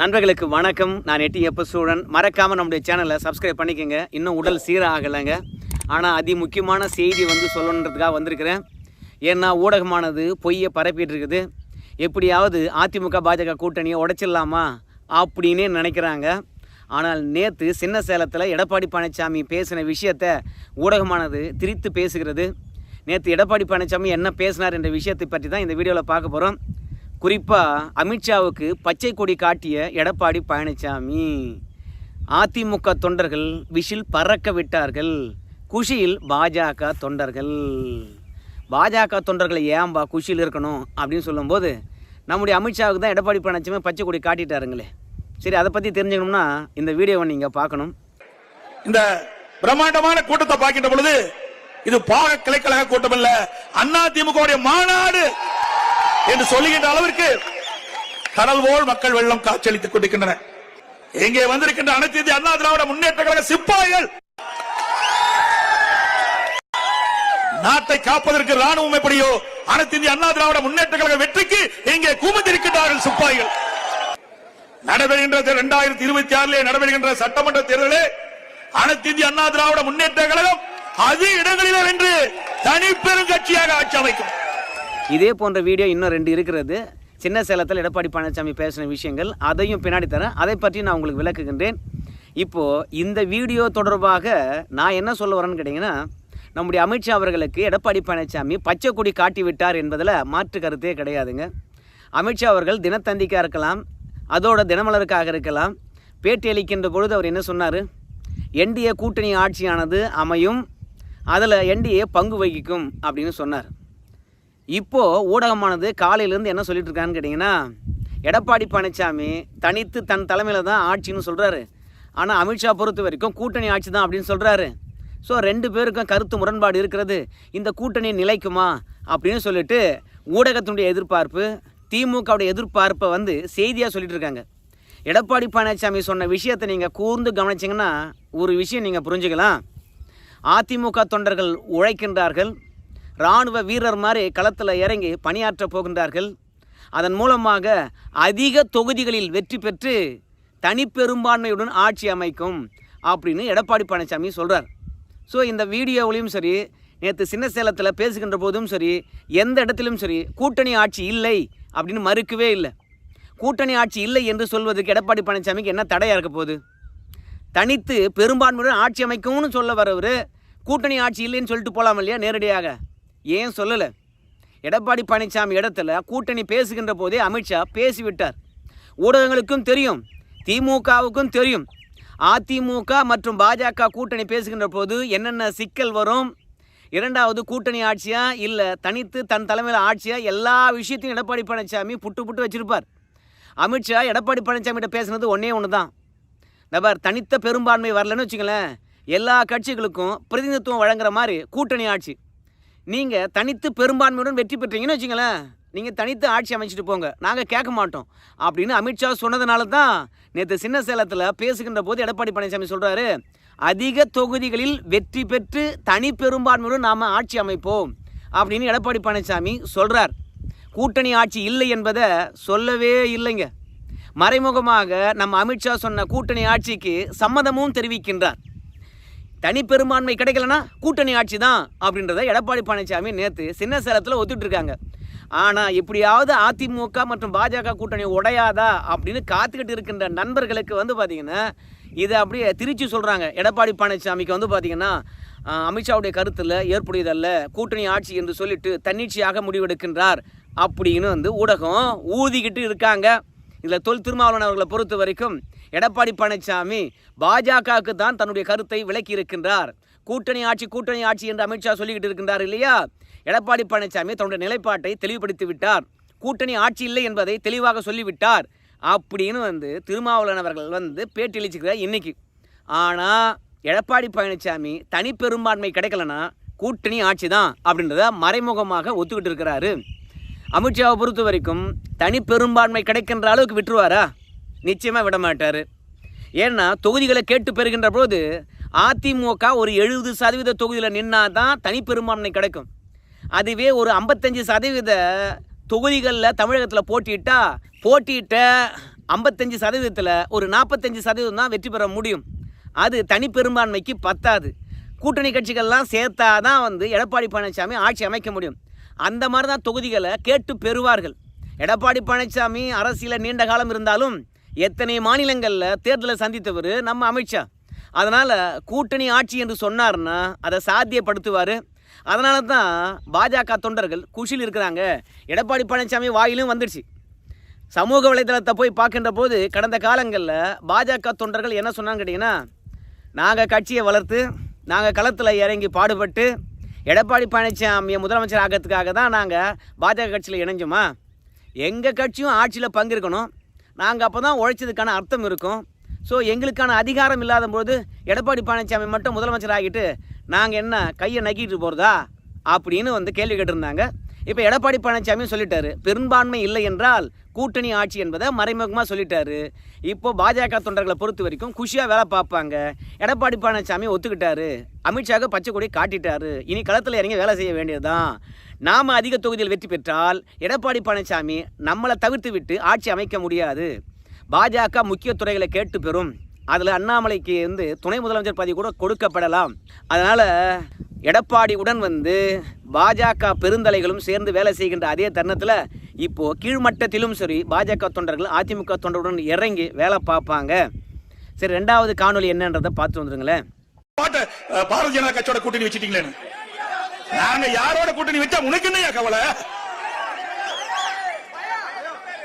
நண்பர்களுக்கு வணக்கம். நான் எட்டி எப்ப சூழன் மறக்காமல் நம்முடைய சேனலை சப்ஸ்கிரைப் பண்ணிக்கோங்க. இன்னும் உடல் சீராகலைங்க. ஆனால் அதி முக்கியமான செய்தி வந்து சொல்லணுன்றதுக்காக வந்திருக்கிறேன். ஏன்னா ஊடகமானது பொய்யை பரப்பிட்டு இருக்குது. எப்படியாவது அதிமுக பாஜக கூட்டணியை உடைச்சிடலாமா அப்படின்னே நினைக்கிறாங்க. ஆனால் நேற்று சின்ன சேலத்தில் எடப்பாடி பழனிசாமி பேசின விஷயத்தை ஊடகமானது திரித்து பேசுகிறது. நேற்று எடப்பாடி பழனிசாமி என்ன பேசினார் என்ற விஷயத்தை பற்றி தான் இந்த வீடியோவில் பார்க்க போகிறோம் குறிப்பாக அமித்ஷாவுக்கு பச்சை கொடி காட்டிய எடப்பாடி பழனிசாமி. அதிமுக தொண்டர்கள் விஷில் பறக்க விட்டார்கள். குஷியில் பாஜக தொண்டர்கள். பாஜக தொண்டர்களை ஏன்பா குஷியில் இருக்கணும் அப்படின்னு சொல்லும்போது நம்முடைய அமித்ஷாவுக்கு தான் எடப்பாடி பழனிசாமி பச்சை கொடி காட்டிட்டாருங்களே. சரி அதை பற்றி தெரிஞ்சுக்கணும்னா இந்த வீடியோவை நீங்கள் பார்க்கணும். இந்த பிரம்மாண்டமான கூட்டத்தை பார்க்கின்ற பொழுது இது பாக கிளைக்கழக கூட்டம் அல்ல அண்ணா மாநாடு என்று சொல்லுகின்ற அளவிற்கு கடல் போல் மக்கள் வெள்ளம் காட்சியளித்துக் கொண்டிருக்கின்றன. இங்கே வந்திருக்கின்ற அனைத்து இந்திய அண்ணா திராவிட முன்னேற்ற கழக சிப்பாய்கள் நாட்டை காப்பதற்கு ராணுவம் எப்படியோ அனைத்து இந்திய அண்ணா திராவிட முன்னேற்ற கழக வெற்றிக்கு இங்கே குமிந்திருக்கின்றார்கள் சிப்பாய்கள். நடைபெறுகின்ற இரண்டாயிரத்தி இருபத்தி ஆறிலே நடைபெறுகின்ற சட்டமன்ற தேர்தலே அனைத்து இந்திய அண்ணா திராவிட முன்னேற்ற கழகம் அதிக இடங்களிலே வென்று தனிப்பெரும் கட்சியாக ஆட்சி அமைக்கும். இதே போன்ற வீடியோ இன்னும் ரெண்டு இருக்கிறது. சின்ன சேலத்தில் எடப்பாடி பழனிசாமி பேசின விஷயங்கள் அதையும் பின்னாடி தரேன். அதை பற்றி நான் உங்களுக்கு விளக்குகின்றேன். இப்போது இந்த வீடியோ தொடர்பாக நான் என்ன சொல்ல வரேன்னு கேட்டிங்கன்னா நம்முடைய அமித்ஷா அவர்களுக்கு எடப்பாடி பழனிசாமி பச்சை கொடி காட்டி விட்டார் என்பதில் மாற்று கருத்தே கிடையாதுங்க. அமித்ஷா அவர்கள் தினத்தந்திக்காக இருக்கலாம் அதோட தினமலருக்காக இருக்கலாம். பேட்டி அளிக்கின்ற பொழுது அவர் என்ன சொன்னார்? என்டிஏ கூட்டணி ஆட்சியானது அமையும் அதில் என்டிஏ பங்கு வகிக்கும் அப்படின்னு சொன்னார். இப்போது ஊடகமானது காலையிலேருந்து என்ன சொல்லிட்டு இருக்கான்னு கேட்டிங்கன்னா எடப்பாடி பழனிசாமி தனித்து தன் தலைமையில் தான் ஆட்சின்னு சொல்கிறாரு ஆனால் அமித்ஷா பொறுத்த வரைக்கும் கூட்டணி ஆட்சி தான் அப்படின்னு சொல்கிறாரு ஸோ ரெண்டு பேருக்கும் கருத்து முரண்பாடு இருக்கிறது. இந்த கூட்டணி நிலைக்குமா? அப்படின்னு சொல்லிட்டு ஊடகத்தினுடைய எதிர்பார்ப்பு திமுகவுடைய எதிர்பார்ப்பை வந்து செய்தியாக சொல்லிட்டு இருக்காங்க எடப்பாடி பழனிசாமி சொன்ன விஷயத்தை நீங்கள் கூர்ந்து கவனிச்சிங்கன்னா ஒரு விஷயம் நீங்கள் புரிஞ்சுக்கலாம். அதிமுக தொண்டர்கள் உழைக்கின்றார்கள் இராணுவ வீரர் மாதிரி களத்தில் இறங்கி பணியாற்ற போகின்றார்கள். அதன் மூலமாக அதிக தொகுதிகளில் வெற்றி பெற்று தனிப்பெரும்பான்மையுடன் ஆட்சி அமைக்கும் அப்படின்னு எடப்பாடி பழனிசாமி சொல்கிறார் ஸோ இந்த வீடியோவிலையும் சரி நேற்று சின்ன சேலத்தில் பேசுகின்ற போதும் சரி எந்த இடத்திலும் சரி கூட்டணி ஆட்சி இல்லை அப்படின்னு மறுக்கவே இல்லை. கூட்டணி ஆட்சி இல்லை என்று சொல்வதற்கு எடப்பாடி பழனிசாமிக்கு என்ன தடையாக இருக்க போகுது? தனித்து பெரும்பான்மையுடன் ஆட்சி அமைக்கும்னு சொல்ல வரவர் கூட்டணி ஆட்சி இல்லைன்னு சொல்லிட்டு போகலாம் இல்லையா நேரடியாக? ஏன் சொல்லலை? எடப்பாடி பழனிசாமி இடத்துல கூட்டணி பேசுகின்ற போதே அமித்ஷா பேசிவிட்டார். ஊடகங்களுக்கும் தெரியும் திமுகவுக்கும் தெரியும். அதிமுக மற்றும் பாஜக கூட்டணி பேசுகின்ற போது என்னென்ன சிக்கல் வரும்? இரண்டாவது கூட்டணி ஆட்சியா இல்லை தனித்து தன் தலைமையில் ஆட்சியா? எல்லா விஷயத்தையும் எடப்பாடி பழனிசாமி புட்டு புட்டு வச்சிருப்பார். அமித்ஷா எடப்பாடி பழனிசாமிகிட்ட பேசுனது ஒன்றே ஒன்று தான் நபர் தனித்த பெரும்பான்மை வரலன்னு வச்சுங்களேன் எல்லா கட்சிகளுக்கும் பிரதிநிதித்துவம் வழங்குற மாதிரி கூட்டணி ஆட்சி. நீங்கள் தனித்து பெரும்பான்மையுடன் வெற்றி பெற்றீங்கன்னு வச்சுங்களேன் நீங்கள் தனித்து ஆட்சி அமைச்சிட்டு போங்க. நாங்கள் கேட்க மாட்டோம். அப்படின்னு அமித்ஷா சொன்னதுனால தான் நேற்று சின்ன சேலத்தில் பேசுகின்ற போது எடப்பாடி பழனிசாமி சொல்கிறாரு அதிக தொகுதிகளில் வெற்றி பெற்று தனி பெரும்பான்மையுடன் நாம் ஆட்சி அமைப்போம். அப்படின்னு எடப்பாடி பழனிசாமி சொல்கிறார் கூட்டணி ஆட்சி இல்லை என்பதை சொல்லவே இல்லைங்க. மறைமுகமாக நம்ம அமித்ஷா சொன்ன கூட்டணி ஆட்சிக்கு சம்மதமும் தெரிவிக்கின்றார். தனி பெரும்பான்மை கிடைக்கலனா கூட்டணி ஆட்சி தான் அப்படின்றத எடப்பாடி பழனிசாமி நேற்று சின்ன சேலத்தில் ஒத்துட்டு இருக்காங்க ஆனால் எப்படியாவது அதிமுக மற்றும் பாஜக கூட்டணி உடையாதா அப்படின்னு காத்துக்கிட்டு இருக்கின்ற நண்பர்களுக்கு வந்து பார்த்திங்கன்னா இதை அப்படியே திருச்சி சொல்கிறாங்க எடப்பாடி பழனிசாமிக்கு வந்து பார்த்திங்கன்னா அமித்ஷாவுடைய கருத்தில் ஏற்புடையதல்ல கூட்டணி ஆட்சி என்று சொல்லிட்டு தன்னிச்சையாக முடிவெடுக்கின்றார் அப்படின்னு வந்து ஊடகம் ஊதிக்கிட்டு இருக்காங்க. இதில் தொல் திருமாவளவன் அவர்களை பொறுத்த வரைக்கும் எடப்பாடி பழனிசாமி பாஜகவுக்கு தான் தன்னுடைய கருத்தை விளக்கி இருக்கின்றார். கூட்டணி ஆட்சி கூட்டணி ஆட்சி என்று அமித்ஷா சொல்லிக்கிட்டு இருக்கின்றார் இல்லையா? எடப்பாடி பழனிசாமி தன்னுடைய நிலைப்பாட்டை தெளிவுபடுத்தி விட்டார். கூட்டணி ஆட்சி இல்லை என்பதை தெளிவாக சொல்லிவிட்டார். அப்படின்னு வந்து திருமாவளவன் அவர்கள் வந்து பேட்டி அளிச்சுக்கிறார் இன்னைக்கு. ஆனால் எடப்பாடி பழனிசாமி தனி பெரும்பான்மை கிடைக்கலனா கூட்டணி ஆட்சி தான் அப்படின்றத மறைமுகமாக ஒத்துக்கிட்டு இருக்கிறாரு. அமித்ஷாவை பொறுத்த வரைக்கும் தனி பெரும்பான்மை கிடைக்கின்ற அளவுக்கு விட்டுருவாரா? நிச்சயமாக விட மாட்டார். ஏன்னா தொகுதிகளை கேட்டு பெறுகின்ற போது அதிமுக ஒரு எழுபது சதவீத தொகுதியில் நின்னா தான் தனி பெரும்பான்மை கிடைக்கும். அதுவே ஒரு ஐம்பத்தஞ்சு சதவீத தொகுதிகளில் தமிழகத்தில் போட்டியிட்டா போட்டியிட்ட ஐம்பத்தஞ்சு சதவீதத்தில் ஒரு நாற்பத்தஞ்சு சதவீதம் தான் வெற்றி பெற முடியும். அது தனி பெரும்பான்மைக்கு பத்தாது. கூட்டணி கட்சிகள்லாம் சேர்த்தா தான் வந்து எடப்பாடி பழனிசாமி ஆட்சி அமைக்க முடியும். அந்த மாதிரி தான் தொகுதிகளை கேட்டு பெறுவார்கள். எடப்பாடி பழனிசாமி அரசியலில் நீண்ட காலம் இருந்தாலும் எத்தனை மாநிலங்களில் தேர்தலை சந்தித்தவர் நம்ம அமித்ஷா அதனால் கூட்டணி ஆட்சி என்று சொன்னார்னா அதை சாத்தியப்படுத்துவார். அதனால தான் பாஜக தொண்டர்கள் குஷியில் இருக்கிறாங்க. எடப்பாடி பழனிசாமி வாயிலும் வந்துடுச்சு. சமூக வலைதளத்தை போய் பார்க்கின்ற போது கடந்த காலங்களில் பாஜக தொண்டர்கள் என்ன சொன்னான்னு கேட்டிங்கன்னா நாங்கள் கட்சியை வளர்த்து நாங்கள் களத்தில் இறங்கி பாடுபட்டு எடப்பாடி பழனிசாமியை முதலமைச்சர் ஆகிறதுக்காக தான் நாங்கள் பாஜக கட்சியில் இணைஞ்சோமா? எங்கள் கட்சியும் ஆட்சியில் பங்கேற்கணும். நாங்கள் அப்போ தான் உழைச்சதுக்கான அர்த்தம் இருக்கும். ஸோ எங்களுக்கான அதிகாரம் இல்லாத போது எடப்பாடி பழனிசாமி மட்டும் முதலமைச்சர் ஆகிட்டு நாங்கள் என்ன கையை நக்கிட்டு போகிறதா அப்படின்னு வந்து கேள்வி கேட்டிருந்தாங்க. இப்போ எடப்பாடி பழனிசாமி சொல்லிட்டாரு பெரும்பான்மை இல்லை என்றால் கூட்டணி ஆட்சி என்பதை மறைமுகமாக சொல்லிட்டாரு. இப்போ பாஜக தொண்டர்களை பொறுத்த வரைக்கும் குஷியாக வேலை பார்ப்பாங்க. எடப்பாடி பழனிசாமி ஒத்துக்கிட்டாரு. அமித்ஷாவுக்கு பச்சை கொடி காட்டிட்டாரு. இனி களத்தில் இறங்கி வேலை செய்ய வேண்டியதுதான். நாம் அதிக தொகுதியில் வெற்றி பெற்றால் எடப்பாடி பழனிசாமி நம்மளை தவிர்த்து விட்டு ஆட்சி அமைக்க முடியாது. பாஜக முக்கிய துறைகளை கேட்டு பெறும். அதில் அண்ணாமலைக்கு வந்து துணை முதலமைச்சர் பதவி கூட கொடுக்கப்படலாம். அதனால் எடப்பாடியுடன் வந்து பாஜக பெருந்தலைகளும் சேர்ந்து வேலை செய்கின்ற அதே தருணத்தில் இப்போது கீழ்மட்டத்திலும் சரி பாஜக தொண்டர்கள் அதிமுக தொண்டருடன் இறங்கி வேலை பார்ப்பாங்க. சரி ரெண்டாவது காணொலி என்னன்றதை பார்த்து வந்துருங்களேன். பாட்ட பாரதிய ஜனதா கட்சியோட கூட்டணி வச்சிட்டீங்களேன்னு நாங்க யாரோட கூட்டணி வச்சா உனக்கு என்னையா கவலை?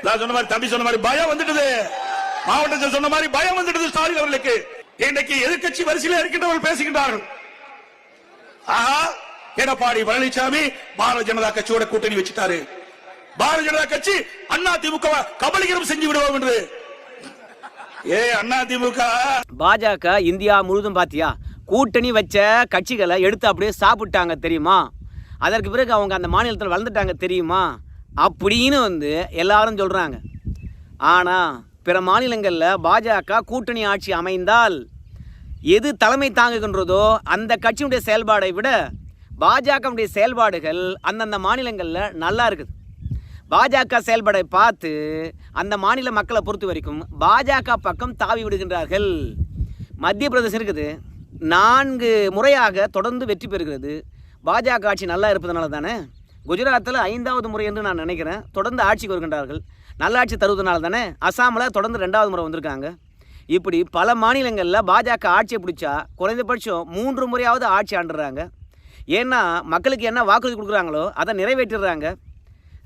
நான் சொன்ன மாதிரி தம்பி சொன்ன மாதிரி பயம் வந்துடுது மாவட்டத்தில் சொன்ன மாதிரி பயம் வந்துடுது ஸ்டாலின் அவர்களுக்கு. இன்னைக்கு எதிர்க்கட்சி வரிசையில் இருக்கின்றவர்கள் பேசுகின்றார்கள். ஆஹா எடப்பாடி பழனிசாமி பாரதிய ஜனதா கட்சியோட கூட்டணி வச்சுட்டாரு. பாரதிய ஜனதா கட்சி அண்ணா திமுக கபலீகரம் செஞ்சு விடுவோம் என்று. ஏ அண்ணா திமுக பாஜக இந்தியா முழுதும் பார்த்தியா கூட்டணி வச்ச கட்சிகளை எடுத்து அப்படியே சாப்பிட்டாங்க தெரியுமா? அதற்கு பிறகு அவங்க அந்த மாநிலத்தில் வளர்ந்துட்டாங்க தெரியுமா? அப்படின்னு வந்து எல்லாரும் சொல்கிறாங்க ஆனால் பிற மாநிலங்களில் பாஜக கூட்டணி ஆட்சி அமைந்தால் எது தலைமை தாங்குகின்றதோ அந்த கட்சியினுடைய செயல்பாடை விட பாஜகவுடைய செயல்பாடுகள் அந்தந்த மாநிலங்களில் நல்லா இருக்குது. பாஜக செயல்பாடை பார்த்து அந்த மாநில மக்களை பொறுத்த வரைக்கும் பாஜக பக்கம் தாவி விடுகின்றார்கள். மத்திய பிரதேசம் இருக்குது. நான்கு முறையாக தொடர்ந்து வெற்றி பெறுகிறது. பாஜக ஆட்சி நல்லா இருப்பதனால தானே? குஜராத்தில் ஐந்தாவது முறை என்று நான் நினைக்கிறேன். தொடர்ந்து ஆட்சிக்கு வருகின்றார்கள். நல்லாட்சி தருவதனால தானே? அசாமில் தொடர்ந்து ரெண்டாவது முறை வந்திருக்காங்க. இப்படி பல மாநிலங்களில் பாஜக ஆட்சியை பிடிச்சா குறைந்தபட்சம் மூன்று முறையாவது ஆட்சி ஆண்டுறாங்க. ஏன்னா மக்களுக்கு என்ன வாக்குறுதி கொடுக்குறாங்களோ அதை நிறைவேற்றிடுறாங்க.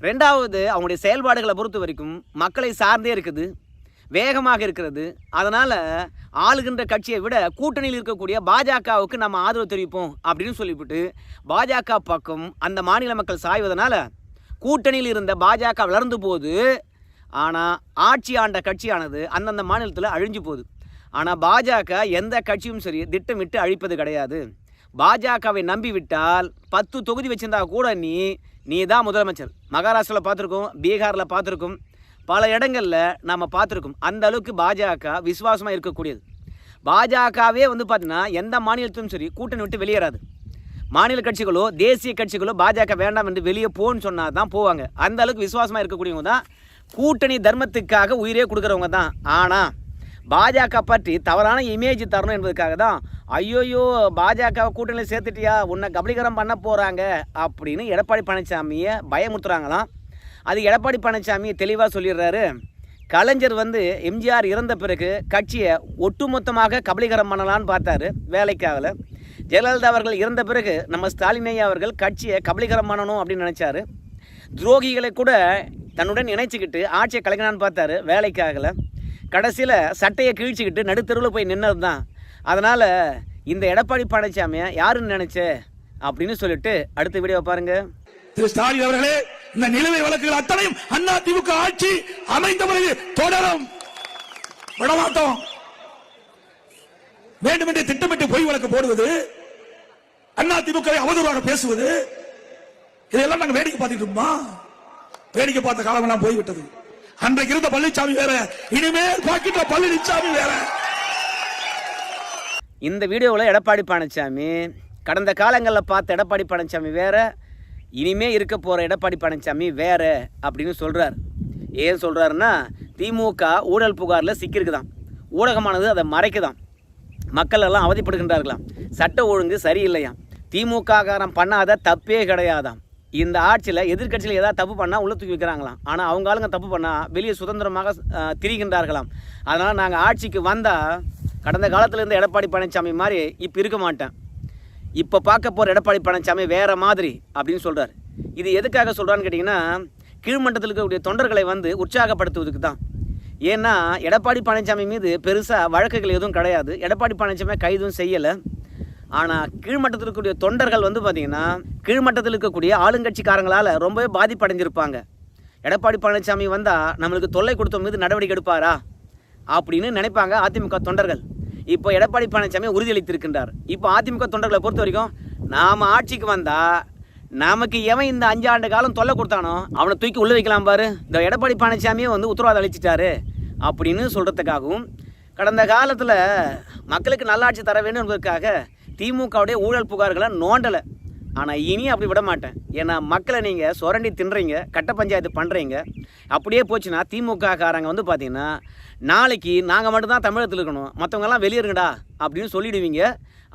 ரெண்டாவது அவங்களுடைய செயல்பாடுகளை பொறுத்த வரைக்கும் மக்களை சார்ந்தே இருக்குது. வேகமாக இருக்கிறது. அதனால் ஆளுகின்ற கட்சியை விட கூட்டணியில் இருக்கக்கூடிய பாஜகவுக்கு நம்ம ஆதரவு தெரிவிப்போம் அப்படின்னு சொல்லிவிட்டு பாஜக பக்கம் அந்த மாநில மக்கள் சாய்வதனால் கூட்டணியில் இருந்த பாஜக வளர்ந்து போது ஆனால் ஆட்சி ஆண்ட கட்சியானது அந்தந்த மாநிலத்தில் அழிஞ்சு போகுது. ஆனால் பாஜக எந்த கட்சியும் சரி திட்டமிட்டு அழிப்பது கிடையாது. பாஜகவை நம்பிவிட்டால் பத்து தொகுதி வச்சிருந்தா கூட நீ நீ தான் முதலமைச்சர். மகாராஷ்டிராவில் பார்த்துருக்கோம் பீகாரில் பார்த்துருக்கோம். பல இடங்களில் நாம் பார்த்துருக்கோம். அந்த அளவுக்கு பாஜக விசுவாசமாக இருக்கக்கூடியது. பாஜகவே வந்து பார்த்தீங்கன்னா எந்த மாநிலத்திலும் சரி கூட்டணி விட்டு வெளியேறாது. மாநில கட்சிகளோ தேசிய கட்சிகளோ பாஜக வேண்டாம் என்று வெளியே போன்னு சொன்னால் தான் போவாங்க. அந்த அளவுக்கு விசுவாசமாக இருக்கக்கூடியவங்க தான் கூட்டணி தர்மத்துக்காக உயிரே கொடுக்குறவங்க தான். ஆனால் பாஜக பற்றி தவறான இமேஜ் தரணும் என்பதுக்காக தான் ஐயோயோ பாஜக கூட்டணியில் சேர்த்துட்டியா? உன்னை கபலீகரம் பண்ண போகிறாங்க அப்படின்னு எடப்பாடி பழனிசாமியை பயமுறுத்துறாங்களாம். அது எடப்பாடி பழனிசாமி தெளிவாக சொல்லிடுறாரு. கலைஞர் வந்து எம்ஜிஆர் இறந்த பிறகு கட்சியை ஒட்டுமொத்தமாக கபலீகரம் பண்ணலான்னு பார்த்தாரு வேலைக்காகல ஜெயலலிதா அவர்கள் இறந்த பிறகு நம்ம ஸ்டாலின் ஐயா அவர்கள் கட்சியை கபலீகரம் பண்ணணும் அப்படின்னு நினச்சாரு. துரோகிகளை கூட தன்னுடன் இணைச்சிக்கிட்டு ஆட்சியை கலைக்கணான்னு பார்த்தாரு. வேலைக்காகல கடைசியில் சட்டையை கிழிச்சிக்கிட்டு நடுத்தருவில் போய் நின்னது தான் அதனால் இந்த எடப்பாடி பழனிசாமியை யாருன்னு நினச்ச? அப்படின்னு சொல்லிட்டு அடுத்த வீடியோ பாருங்க. திரு ஸ்டாலின் அவர்களே இந்த நிலுவை வழக்குகள் அத்தனையும் அண்ணா திமுக ஆட்சி அமைந்த பிறகு தொடரும். விடமாட்டோம். வேண்டுமென்றே திட்டமிட்டு பொய் வழக்கு போடுவது அண்ணா திமுக அவதூறாக பேசுவது இதெல்லாம் நாங்க வேடிக்கை பார்த்துட்டு இருப்போமா வேடிக்கை பார்த்த காலம் எல்லாம் போய்விட்டது. அன்றைக்கு இருந்த பழனிசாமி வேற இனிமேல் பார்க்கின்ற பழனிசாமி வேற. இந்த வீடியோவில் எடப்பாடி பழனிசாமி கடந்த காலங்களில் பார்த்த எடப்பாடி பழனிசாமி வேற இனிமே இருக்க போகிற எடப்பாடி பழனிசாமி வேற அப்படின்னு சொல்கிறார் ஏன் சொல்கிறாருன்னா திமுக ஊழல் புகாரில் சிக்கியிருக்குதாம். ஊடகமானது அதை மறைக்குதாம். மக்கள் எல்லாம் அவதிப்படுகின்றார்களாம். சட்ட ஒழுங்கு சரியில்லையாம். திமுக காரம் பண்ணாத தப்பே கிடையாதாம். இந்த ஆட்சியில் எதிர்க்கட்சியில் ஏதாவது தப்பு பண்ணால் உள்ள தூக்கி வைக்கிறாங்களாம். ஆனால் அவங்க ஆளுங்க தப்பு பண்ணால் வெளியே சுதந்திரமாக திரிகின்றார்களாம். அதனால் நாங்கள் ஆட்சிக்கு வந்தால் கடந்த காலத்திலேருந்து எடப்பாடி பழனிசாமி மாதிரி இப்போ இருக்க மாட்டேன். இப்போ பார்க்க போகிற எடப்பாடி பழனிசாமி வேறு மாதிரி அப்படின்னு சொல்கிறார் இது எதுக்காக சொல்கிறான்னு கேட்டிங்கன்னா கீழ்மட்டத்தில் இருக்கக்கூடிய தொண்டர்களை வந்து உற்சாகப்படுத்துவதுக்கு தான். ஏன்னா எடப்பாடி பழனிசாமி மீது பெருசாக வழக்குகள் எதுவும் கிடையாது. எடப்பாடி பழனிசாமி கைதும் செய்யலை. ஆனால் கீழ்மட்டத்தில் இருக்கக்கூடிய தொண்டர்கள் வந்து பார்த்திங்கன்னா கீழ்மட்டத்தில் இருக்கக்கூடிய ஆளுங்கட்சிக்காரங்களால் ரொம்பவே பாதிப்படைஞ்சிருப்பாங்க. எடப்பாடி பழனிசாமி வந்தால் நம்மளுக்கு தொல்லை கொடுத்த மீது நடவடிக்கை எடுப்பாரா? அப்படின்னு நினைப்பாங்க அதிமுக தொண்டர்கள். இப்போ எடப்பாடி பழனிசாமி உறுதியளித்திருக்கின்றார். இப்போ அதிமுக தொண்டர்களை பொறுத்த வரைக்கும் நாம் ஆட்சிக்கு வந்தால் நமக்கு எவன் இந்த அஞ்சு ஆண்டு காலம் தொல்லை கொடுத்தானோ அவனை தூக்கி உள்ளே வைக்கலாம் பாரு. இந்த எடப்பாடி பழனிசாமியே வந்து உத்தரவாதம் அளிச்சிட்டாரு அப்படின்னு சொல்கிறதுக்காகவும் கடந்த காலத்தில் மக்களுக்கு நல்லாட்சி தர வேண்டும் என்பதற்காக திமுகவுடைய ஊழல் புகார்களை நோண்டலை. ஆனால் இனி அப்படி விட மாட்டேன். ஏன்னா மக்களை நீங்கள் சுரண்டி தின்றீங்க கட்ட பஞ்சாயத்து பண்ணுறீங்க அப்படியே போச்சுன்னா திமுக காரங்க வந்து பார்த்தீங்கன்னா நாளைக்கு நாங்கள் மட்டும்தான் தமிழகத்தில் இருக்கணும். மற்றவங்கெல்லாம் வெளியேறுங்கடா அப்படின்னு சொல்லிடுவீங்க.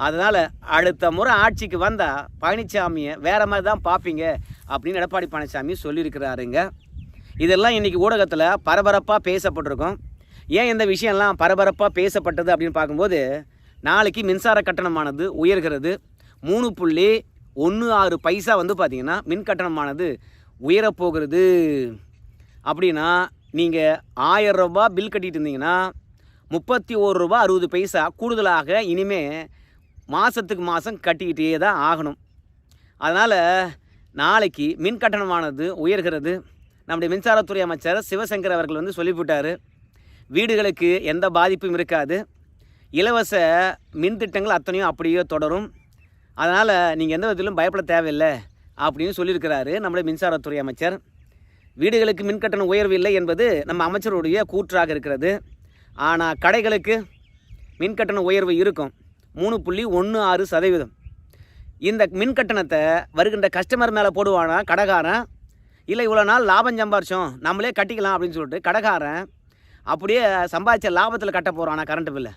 அதனால் அடுத்த முறை ஆட்சிக்கு வந்தால் பழனிசாமியை வேறு மாதிரி தான் பார்ப்பீங்க அப்படின்னு எடப்பாடி பழனிசாமி சொல்லியிருக்கிறாருங்க. இதெல்லாம் இன்றைக்கி ஊடகத்தில் பரபரப்பாக பேசப்பட்டிருக்கும். ஏன் இந்த விஷயம்லாம் பரபரப்பாக பேசப்பட்டது அப்படின்னு பார்க்கும்போது நாளைக்கு மின்சார கட்டணமானது உயர்கிறது. மூணு புள்ளி ஒன்று ஆறு பைசா வந்து பார்த்திங்கன்னா மின் கட்டணமானது உயரப்போகிறது. அப்படின்னா நீங்கள் ஆயிரம் ரூபா பில் கட்டிகிட்டு இருந்தீங்கன்னா முப்பத்தி ஒரு ரூபா அறுபது பைசா கூடுதலாக இனிமே மாதத்துக்கு மாதம் கட்டிக்கிட்டே தான் ஆகணும். அதனால் நாளைக்கு மின் கட்டணமானது உயர்கிறது. நம்முடைய மின்சாரத்துறை அமைச்சர் சிவசங்கர் அவர்கள் வந்து சொல்லிவிட்டார். வீடுகளுக்கு எந்த பாதிப்பும் இருக்காது. இலவச மின் திட்டங்கள் அத்தனையும் அப்படியே தொடரும். அதனால் நீங்கள் எந்த விதத்திலும் பயப்பட தேவையில்லை அப்படின்னு சொல்லியிருக்கிறாரு நம்முடைய மின்சாரத்துறை அமைச்சர். வீடுகளுக்கு மின்கட்டண உயர்வு இல்லை என்பது நம்ம அமைச்சருடைய கூற்றாக இருக்கிறது. ஆனால் கடைகளுக்கு மின் கட்டண உயர்வு இருக்கும். மூணு புள்ளி ஒன்று ஆறு சதவீதம். இந்த மின் கட்டணத்தை வருகின்ற கஸ்டமர் மேலே போடுவானா கடைக்காரன்? இல்லை இவ்வளோ நாள் லாபம் சம்பாரிச்சோம் நம்மளே கட்டிக்கலாம் அப்படின்னு சொல்லிட்டு கடைக்காரன் அப்படியே சம்பாதிச்ச லாபத்தில் கட்ட போகிறானா கரண்ட் பில்லை?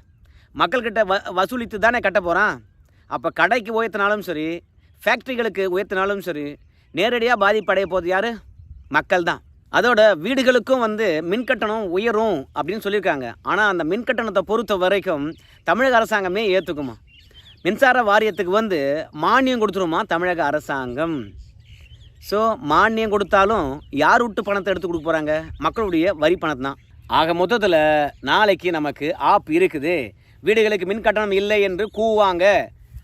மக்கள்கிட்ட வ வசூலித்து தானே கட்ட போகிறான் அப்போ கடைக்கு உயர்த்தினாலும் சரி ஃபேக்ட்ரிகளுக்கு உயர்த்தினாலும் சரி நேரடியாக பாதிப்படைய போகுது யார்? மக்கள் தான். அதோட வீடுகளுக்கும் வந்து மின் கட்டணம் உயரும் அப்படின்னு சொல்லியிருக்காங்க. ஆனால் அந்த மின் கட்டணத்தை பொறுத்த வரைக்கும் தமிழக அரசாங்கமே ஏற்றுக்குமா மின்சார வாரியத்துக்கு வந்து மானியம் கொடுத்துருமா தமிழக அரசாங்கம்? ஸோ மானியம் கொடுத்தாலும் யார் விட்டு பணத்தை எடுத்து கொடுக்க போகிறாங்க மக்களுடைய வரி பணத்தை தான். ஆக மொத்தத்தில் நாளைக்கு நமக்கு ஆப் இருக்குது. வீடுகளுக்கு மின் கட்டணம் இல்லை என்று கூவாங்க.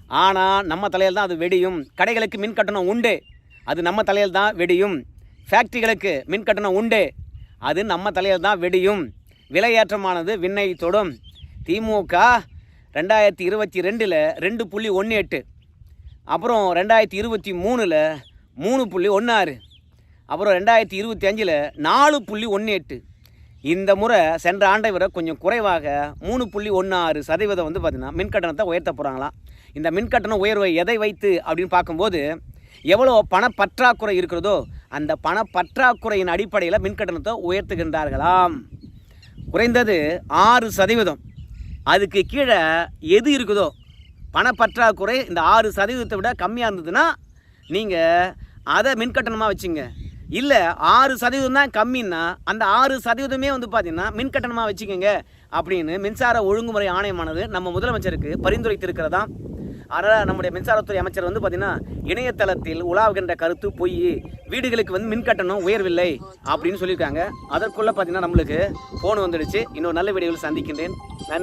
ஆனால் நம்ம தலையில் தான் அது வெடியும். கடைகளுக்கு மின் கட்டணம் உண்டு. அது நம்ம தலையில் தான் வெடியும். ஃபேக்ட்ரிகளுக்கு மின் கட்டணம் உண்டு. அது நம்ம தலையில் தான் வெடியும். விலையேற்றமானது விண்ணை தொடும். திமுக ரெண்டாயிரத்தி இருபத்தி ரெண்டில் ரெண்டு புள்ளி ஒன்று எட்டு. அப்புறம் ரெண்டாயிரத்தி இருபத்தி மூணில் மூணு புள்ளி ஒன்று ஆறு. அப்புறம் ரெண்டாயிரத்தி இருபத்தி அஞ்சில் நாலு புள்ளி ஒன்று எட்டு. இந்த முறை சென்ற ஆண்டை விட கொஞ்சம் குறைவாக மூணு புள்ளி ஒன்று ஆறு சதவீதம் வந்து பார்த்திங்கன்னா மின் கட்டணத்தை உயர்த்த போகிறாங்களாம் இந்த மின்கட்டண உயர்வை எதை வைத்து அப்படின்னு பார்க்கும்போது எவ்வளோ பணப்பற்றாக்குறை இருக்கிறதோ அந்த பணப்பற்றாக்குறையின் அடிப்படையில் மின் கட்டணத்தை உயர்த்துகின்றார்களாம். குறைந்தது ஆறு சதவீதம். அதுக்கு கீழே எது இருக்குதோ பணப்பற்றாக்குறை இந்த ஆறு சதவீதத்தை விட கம்மியாக இருந்ததுன்னா நீங்கள் அதை மின்கட்டணமாக வச்சுங்க. இல்லை ஆறு சதவீதம் தான் கம்மின்னா அந்த ஆறு சதவீதமே வந்து பார்த்தீங்கன்னா மின்கட்டணமாக வச்சுக்கோங்க அப்படின்னு மின்சார ஒழுங்குமுறை ஆணையமானது நம்ம முதலமைச்சருக்கு பரிந்துரைத்திருக்கிறதா? அதனால் நம்முடைய மின்சாரத்துறை அமைச்சர் வந்து பார்த்தீங்கன்னா இணையதளத்தில் உலாவுகின்ற கருத்து பொய் வீடுகளுக்கு வந்து மின்கட்டணம் உயர்வில்லை அப்படின்னு சொல்லியிருக்காங்க. அதற்குள்ளே பார்த்தீங்கன்னா நம்மளுக்கு ஃபோன் வந்துடுச்சு. இன்னொரு நல்ல வீடியோவில் சந்திக்கின்றேன்.